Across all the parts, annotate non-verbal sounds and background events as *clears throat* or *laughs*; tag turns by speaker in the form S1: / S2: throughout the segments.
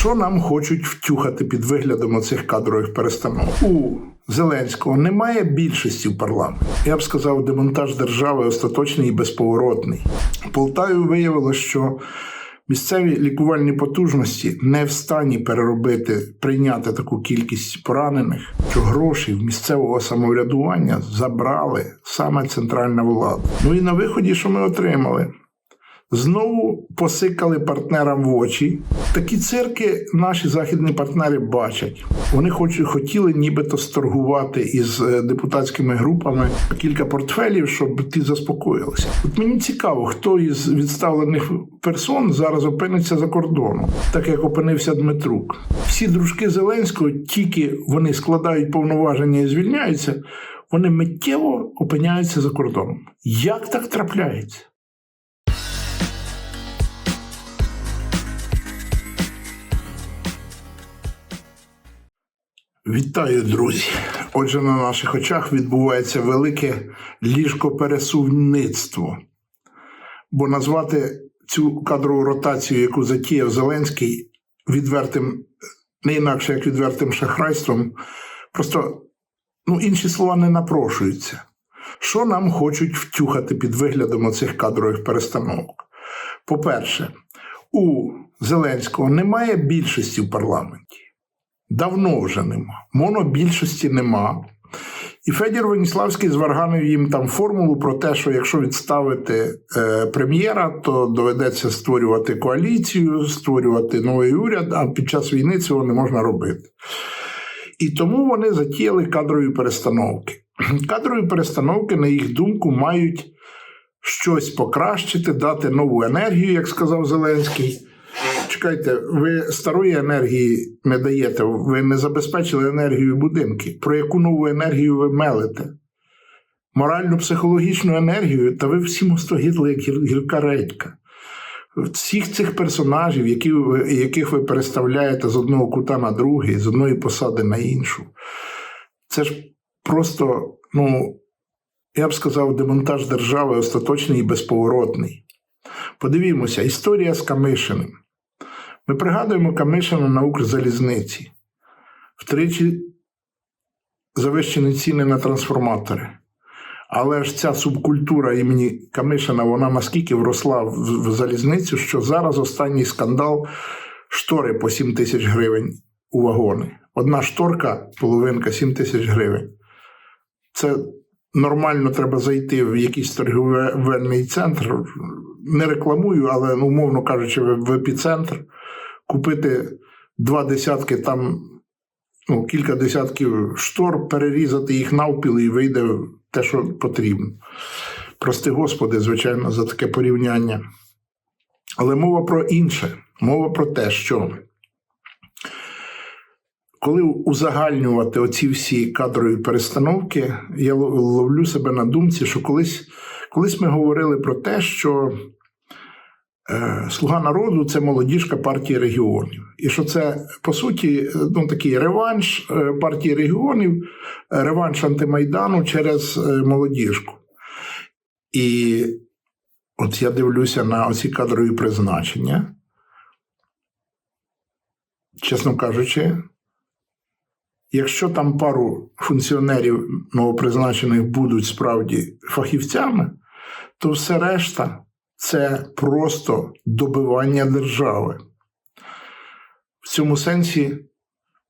S1: Що нам хочуть втюхати під виглядом оцих кадрових перестановок? У Зеленського немає більшості в парламенті. Я б сказав, демонтаж держави остаточний і безповоротний. Полтаві виявилося, що місцеві лікувальні потужності не в стані переробити, прийняти таку кількість поранених, що гроші в місцевого самоврядування забрали саме центральна влада. Ну і на виході, що ми отримали? Знову посикали партнерам в очі. Такі цирки наші західні партнери бачать. Вони хоч хотіли нібито сторгувати із е, депутатськими групами кілька портфелів, щоб ті заспокоїлися. От мені цікаво, хто із відставлених персон зараз опиниться за кордоном, так як опинився Дмитрук. Всі дружки Зеленського, тільки вони складають повноваження і звільняються, вони миттєво опиняються за кордоном. Як так трапляється? Вітаю, друзі! Отже, на наших очах відбувається велике ліжкопересувництво. Бо назвати цю кадрову ротацію, яку затіяв Зеленський, відвертим, не інакше як відвертим шахрайством, просто ну, інші слова не напрошуються. Що нам хочуть втюхати під виглядом оцих кадрових перестановок? По-перше, у Зеленського немає більшості в парламенті. Давно вже нема. Монобільшості нема. І Федір Веніславський зварганив їм там формулу про те, що якщо відставити е, прем'єра, то доведеться створювати коаліцію, створювати новий уряд, а під час війни цього не можна робити. І тому вони затіяли кадрові перестановки. *clears throat* Кадрові перестановки, на їх думку, мають щось покращити, дати нову енергію, як сказав Зеленський. Чекайте, ви старої енергії не даєте, ви не забезпечили енергію будинки. Про яку нову енергію ви мелите? Моральну психологічну енергію, та ви всі мостогідли, як гірка редька. Всіх цих персонажів, які, яких ви переставляєте з одного кута на другий, з одної посади на іншу, це ж просто, ну, я б сказав, демонтаж держави остаточний і безповоротний. Подивімося, історія з Камишиним. Ми пригадуємо Камишина на Укрзалізниці. Втричі завищені ціни на трансформатори. Але ж ця субкультура імені Камишина, вона наскільки вросла в, залізницю, що зараз останній скандал штори по 7 тисяч гривень у вагони. Одна шторка, половинка 7 тисяч гривень. Це нормально треба зайти в якийсь торгівельний центр. Не рекламую, але ну, умовно кажучи, в епіцентр купити два десятки там, ну, кілька десятків штор, перерізати їх навпіл і вийде те, що потрібно. Прости Господи, звичайно, за таке порівняння. Але мова про інше. Мова про те, що коли узагальнювати оці всі кадрові перестановки, я ловлю себе на думці, що колись, колись ми говорили про те, що Слуга народу це молодіжка партії регіонів. І що це, по суті, ну, такий реванш е, партії регіонів, е, реванш антимайдану через е, молодіжку. І от я дивлюся на оці кадрові призначення. Чесно кажучи, якщо там пару функціонерів новопризначених будуть справді фахівцями, то все решта це просто добивання держави. В цьому сенсі,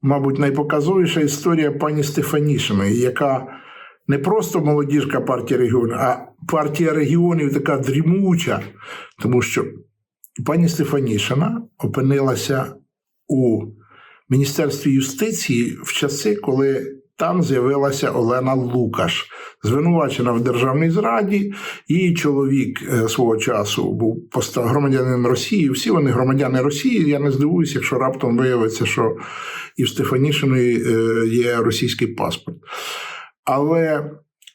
S1: мабуть, найпоказовіша історія пані Стефанішиної, яка не просто молодіжка партії регіонів, а партія регіонів така дрімуча, тому що пані Стефанішина опинилася у Міністерстві юстиції в часи, коли там з'явилася Олена Лукаш, звинувачена в державній зраді. Її чоловік е, свого часу був громадянин Росії. Всі вони громадяни Росії. Я не здивуюся, якщо раптом виявиться, що і в Стефанішиної е, є російський паспорт. Але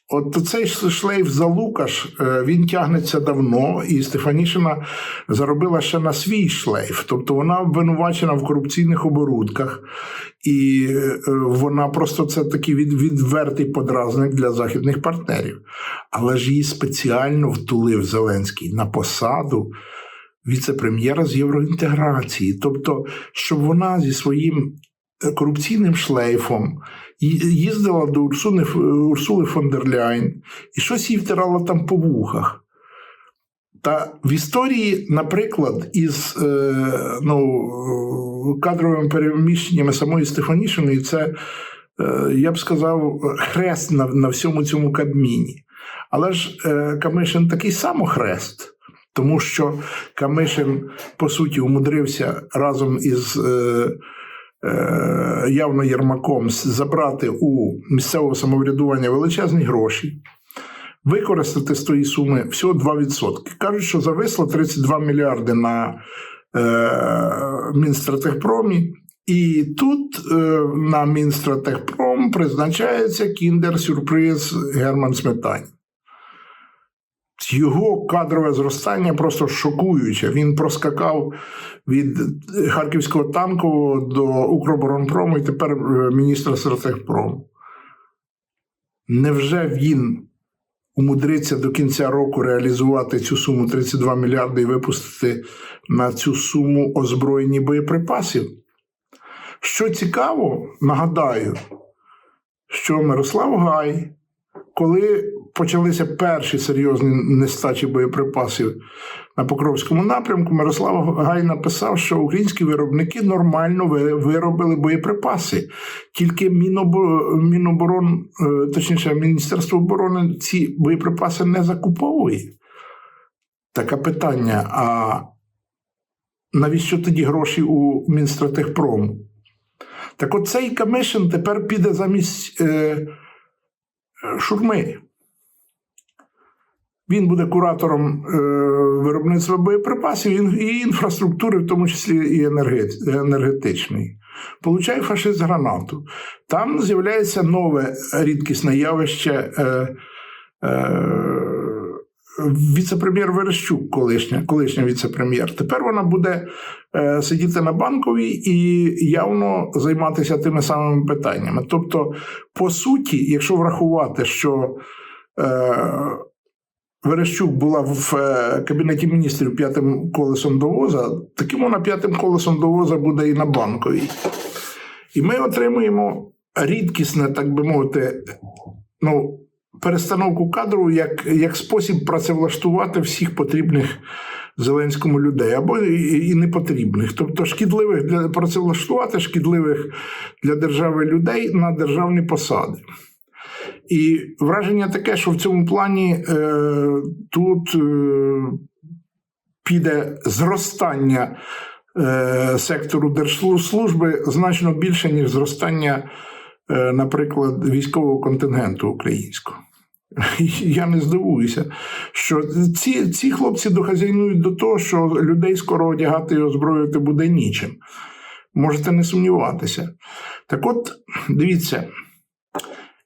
S1: от цей шлейф за Лукаш е, він тягнеться давно, і Стефанішина заробила ще на свій шлейф. Тобто вона обвинувачена в корупційних оборудках, і е, вона просто це такий від, відвертий подразник для західних партнерів. Але ж її спеціально втулив Зеленський на посаду віце-прем'єра з євроінтеграції. Тобто, щоб вона зі своїм корупційним шлейфом їздила до Урсуни, Урсули фон дер Ляйн і щось їй втирала там по вухах. Та в історії, наприклад, із е, ну, кадровими переміщеннями самої Стефанішиної, це, е, я б сказав, хрест на, на всьому цьому кадміні. Але ж е, Камишин такий само хрест, тому що Камишин, по суті, умудрився разом із явно Єрмаком забрати у місцевого самоврядування величезні гроші. Використати з тої суми всього 2%. Кажуть, що зависло 32 мільярди на е, Мінстратегпромі, і тут е, на Мінстратегпром призначається кіндер-сюрприз Герман Сметані. Його кадрове зростання просто шокуюче. Він проскакав від Харківського танкового до Укроборонпрому і тепер е, міністра стратегпрому. Невже він умудриться до кінця року реалізувати цю суму 32 мільярди і випустити на цю суму озброєні боєприпасів? Що цікаво, нагадаю, що Мирослав Гай, коли почалися перші серйозні нестачі боєприпасів на Покровському напрямку, Мирослав Гай написав, що українські виробники нормально виробили боєприпаси. Тільки Міноборон, е, точніше, Міністерство оборони ці боєприпаси не закуповує. Таке питання: а навіщо тоді гроші у Мінстратегпрому? Так от цей Камишин тепер піде замість е, шурми. Він буде куратором е, виробництва боєприпасів і- інфраструктури, в тому числі і енерге- енергетичної. Получає фашист гранату. Там з'являється нове рідкісне явище. Е, е, Віце-прем'єр Верещук, колишня, колишня віце-прем'єр. Тепер вона буде е, сидіти на банковій і явно займатися тими самими питаннями. Тобто, по суті, якщо врахувати, що Верещук була в е, кабінеті міністрів п'ятим колесом до воза, таким вона п'ятим колесом до воза буде і на банковій. І ми отримуємо рідкісне, так би мовити, ну, перестановку кадру як, як спосіб працевлаштувати всіх потрібних Зеленському людей або і, і непотрібних. Тобто шкідливих для працевлаштувати шкідливих для держави людей на державні посади. І враження таке, що в цьому плані е, тут е, піде зростання е, сектору держслужби значно більше, ніж зростання, е, наприклад, військового контингенту українського. *laughs* Я не здивуюся, що ці, ці хлопці дохазяйнують до того, що людей скоро одягати і озброїти буде нічим. Можете не сумніватися. Так от, дивіться,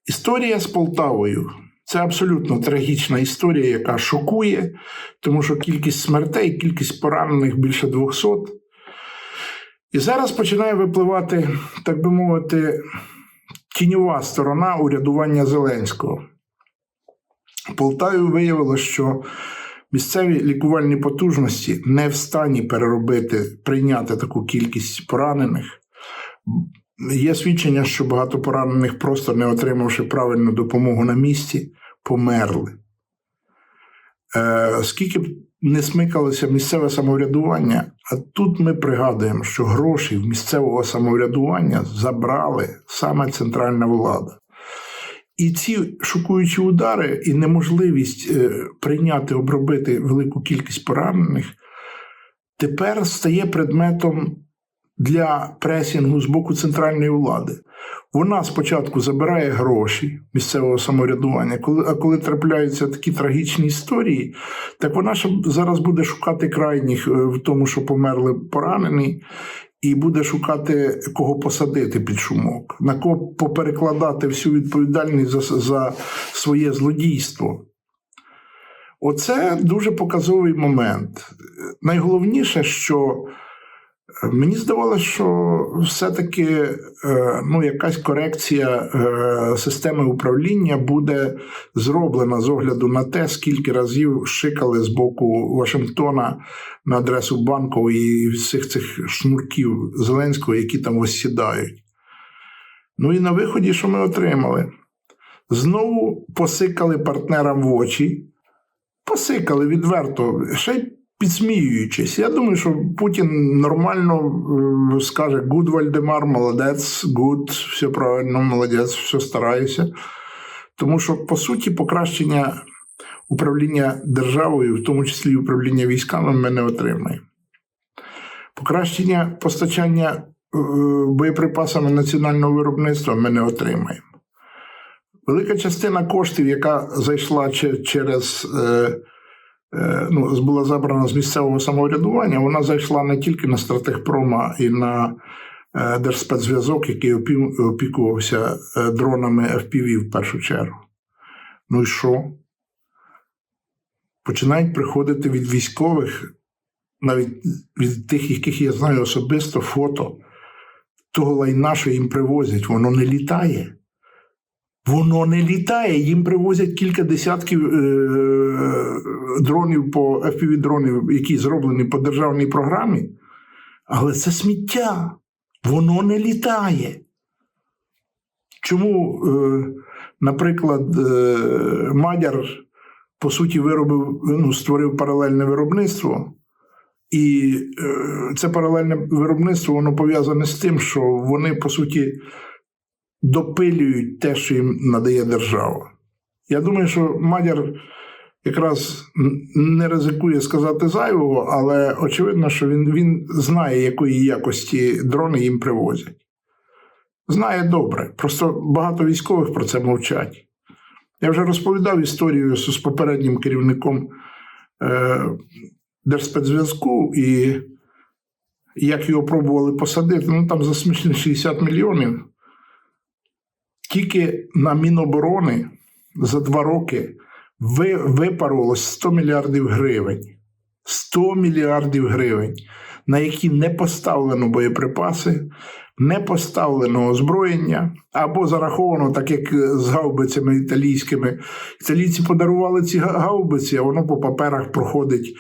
S1: історія з Полтавою це абсолютно трагічна історія, яка шокує, тому що кількість смертей, кількість поранених більше 200. І зараз починає випливати, так би мовити, тіньова сторона урядування Зеленського. Полтаві виявилося, що місцеві лікувальні потужності не в стані переробити, прийняти таку кількість поранених. Є свідчення, що багато поранених, просто не отримавши правильну допомогу на місці, померли. Е, скільки б не смикалося місцеве самоврядування, а тут ми пригадуємо, що гроші в місцевого самоврядування забрали саме центральна влада. І ці шокуючі удари і неможливість е, прийняти, обробити велику кількість поранених тепер стає предметом для пресінгу з боку центральної влади. Вона спочатку забирає гроші місцевого самоврядування, коли, а коли трапляються такі трагічні історії, так вона зараз буде шукати крайніх е, в тому, що померли поранені, і буде шукати кого посадити під шумок, на кого поперекладати всю відповідальність за, за своє злодійство. Оце дуже показовий момент. Найголовніше, що Мені здавалося, що все-таки е, ну, якась корекція е, системи управління буде зроблена з огляду на те, скільки разів шикали з боку Вашингтона на адресу банку і всіх цих шнурків Зеленського, які там осідають. Ну і на виході, що ми отримали? Знову посикали партнерам в очі, посикали відверто, ще й підсміюючись. Я думаю, що Путін нормально е, скаже: Гуд Вальдемар, молодець, гуд, все правильно, молодець, все стараюся. Тому що, по суті, покращення управління державою, в тому числі управління військами, ми не отримаємо. Покращення постачання е, боєприпасами національного виробництва ми не отримаємо. Велика частина коштів, яка зайшла через е, ну, була забрана з місцевого самоврядування, вона зайшла не тільки на стратегпрома і на е, Держспецзв'язок, який опікувався е, дронами FPV в першу чергу. Ну і що? Починають приходити від військових, навіть від тих, яких я знаю особисто, фото того лайна, що їм привозять, воно не літає. Воно не літає. Їм привозять кілька десятків е- дронів по fpv дронів, які зроблені по державній програмі. Але це сміття. Воно не літає. Чому, е- наприклад, е- Мадяр, по суті, виробив, ну, створив паралельне виробництво. І е, це паралельне виробництво воно пов'язане з тим, що вони, по суті, допилюють те, що їм надає держава. Я думаю, що Мадяр якраз не ризикує сказати зайвого, але очевидно, що він, він знає, якої якості дрони їм привозять. Знає добре. Просто багато військових про це мовчать. Я вже розповідав історію з попереднім керівником е, Держспецзв'язку і як його пробували посадити. Ну там за смішні 60 мільйонів. Тільки на Міноборони за два роки ви, випарувалось 100 мільярдів гривень. 100 мільярдів гривень, на які не поставлено боєприпаси, не поставлено озброєння, або зараховано, так як з гаубицями італійськими. Італійці подарували ці гаубиці, а воно по паперах проходить,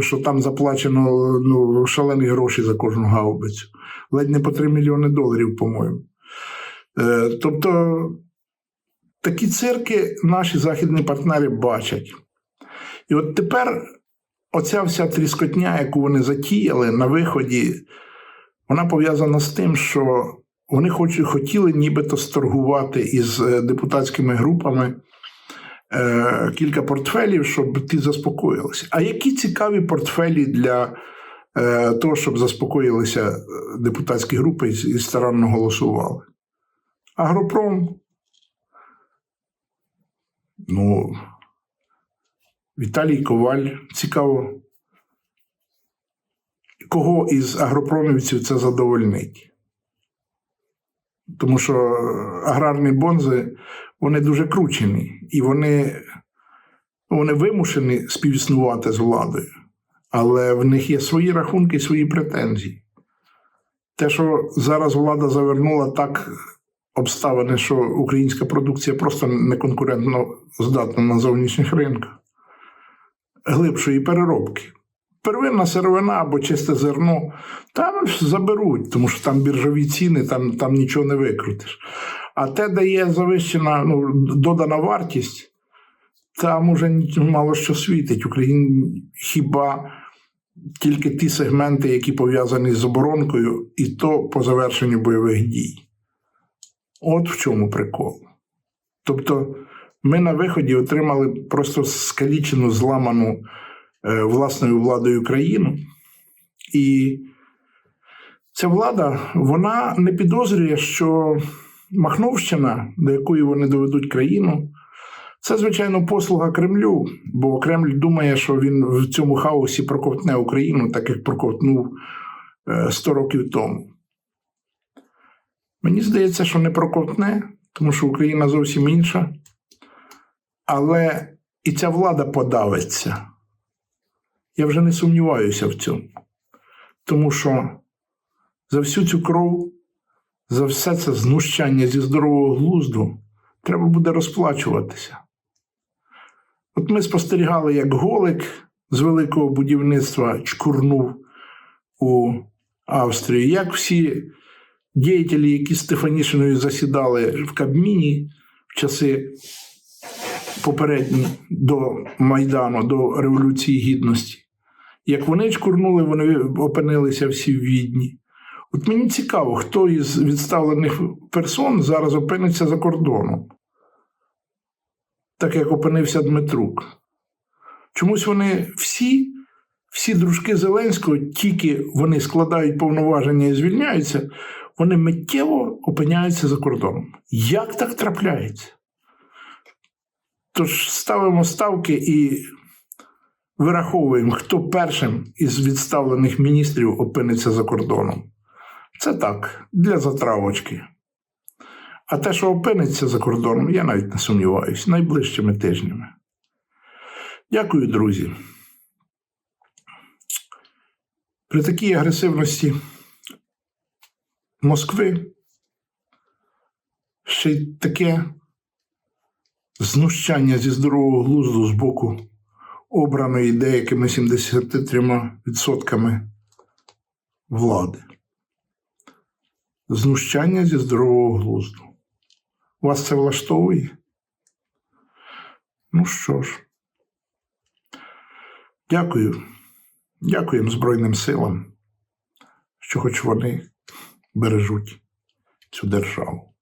S1: що там заплачено ну, шалені гроші за кожну гаубицю. Ледь не по 3 мільйони доларів, по-моєму. Е, Тобто такі цирки наші західні партнери бачать. І от тепер оця вся тріскотня, яку вони затіяли на виході, вона пов'язана з тим, що вони хоч, хотіли нібито сторгувати із е, депутатськими групами е, кілька портфелів, щоб ті заспокоїлися. А які цікаві портфелі для того, щоб заспокоїлися депутатські групи і старанно голосували? Агропром. Ну, Віталій Коваль. Цікаво. Кого із агропромівців це задовольнить? Тому що аграрні бонзи вони дуже кручені, і вони, вони вимушені співіснувати з владою, але в них є свої рахунки, свої претензії. Те, що зараз влада завернула так обставини, що українська продукція просто не конкурентно здатна на зовнішніх ринках, глибшої переробки. Первинна сировина або чисте зерно, там заберуть, тому що там біржові ціни, там, там нічого не викрутиш. А те, де є завищена ну, додана вартість, там уже мало що світить. Україн хіба тільки ті сегменти, які пов'язані з оборонкою, і то по завершенню бойових дій. От в чому прикол. Тобто, ми на виході отримали просто скалічену, зламану е, власною владою країну. І ця влада вона не підозрює, що Махновщина, до якої вони доведуть країну, це, звичайно, послуга Кремлю, бо Кремль думає, що він в цьому хаосі проковтне Україну, так як проковтнув е, 100 років тому. Мені здається, що не проковтне, тому що Україна зовсім інша. Але і ця влада подавиться. Я вже не сумніваюся в цьому. Тому що за всю цю кров, за все це знущання зі здорового глузду треба буде розплачуватися. От ми спостерігали, як Голик з великого будівництва чкурнув у Австрії, як всі діятелі, які з Стефанішиною засідали в Кабміні в часи попередні до Майдану, до Революції Гідності. Як вони чкурнули, вони опинилися всі в відні. От мені цікаво, хто із відставлених персон зараз опиниться за кордоном, так як опинився Дмитрук. Чомусь вони всі, всі дружки Зеленського, тільки вони складають повноваження і звільняються, вони миттєво опиняються за кордоном. Як так трапляється? Тож ставимо ставки і вираховуємо, хто першим із відставлених міністрів опиниться за кордоном. Це так, для затравочки. А те, що опиниться за кордоном, я навіть не сумніваюся, найближчими тижнями. Дякую, друзі. При такій агресивності Москви ще й таке знущання зі здорового глузду з боку обраної деякими 73% влади. Знущання зі здорового глузду. Вас це влаштовує? Ну що ж, дякую. Дякуємо Збройним силам, що хоч вони бережуть цю державу.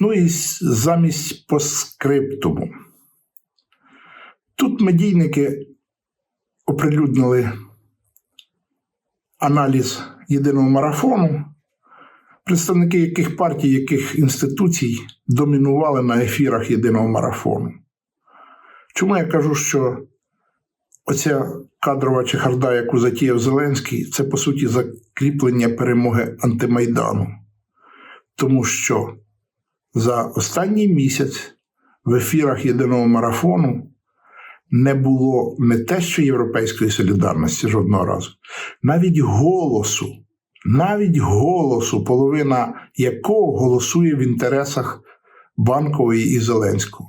S1: Ну і замість по скриптуму. Тут медійники оприлюднили аналіз єдиного марафону, представники яких партій, яких інституцій домінували на ефірах єдиного марафону. Чому я кажу, що оця кадрова чехарда, яку затіяв Зеленський, це по суті закріплення перемоги антимайдану. Тому що за останній місяць в ефірах єдиного марафону не було не те, що європейської солідарності жодного разу, навіть голосу, навіть голосу, половина якого голосує в інтересах Банкової і Зеленського.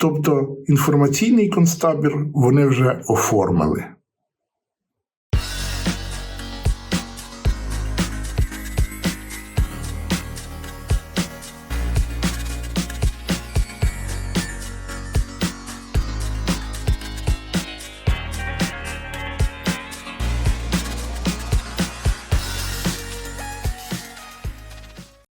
S1: Тобто інформаційний концтабір вони вже оформили.